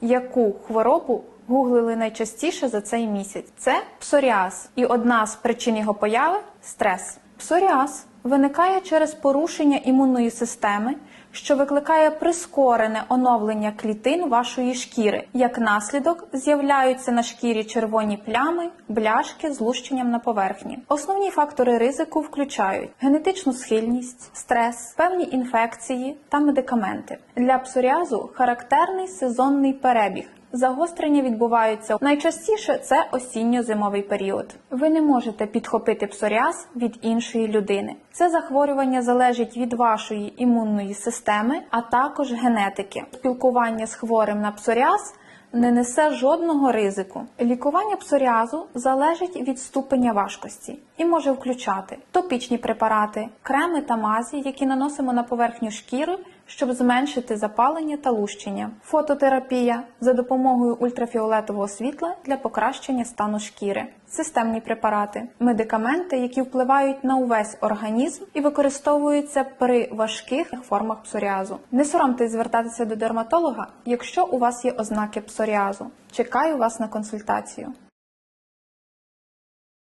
Яку хворобу гуглили найчастіше за цей місяць? Це псоріаз, і одна з причин його появи стрес. Псоріаз виникає через порушення імунної системи, що викликає прискорене оновлення клітин вашої шкіри. Як наслідок з'являються на шкірі червоні плями, бляшки з лущенням на поверхні. Основні фактори ризику включають генетичну схильність, стрес, певні інфекції та медикаменти. Для псоріазу характерний сезонний перебіг. Загострення відбуваються найчастіше це осінньо-зимовий період. Ви не можете підхопити псоріаз від іншої людини. Це захворювання залежить від вашої імунної системи, а також генетики. Спілкування з хворим на псоріаз не несе жодного ризику. Лікування псоріазу залежить від ступеня важкості і може включати топічні препарати, креми та мазі, які наносимо на поверхню шкіри, щоб зменшити запалення та лущення, фототерапія за допомогою ультрафіолетового світла для покращення стану шкіри, системні препарати, медикаменти, які впливають на увесь організм і використовуються при важких формах псоріазу. Не соромтесь звертатися до дерматолога, якщо у вас є ознаки псоріазу. Чекаю вас на консультацію.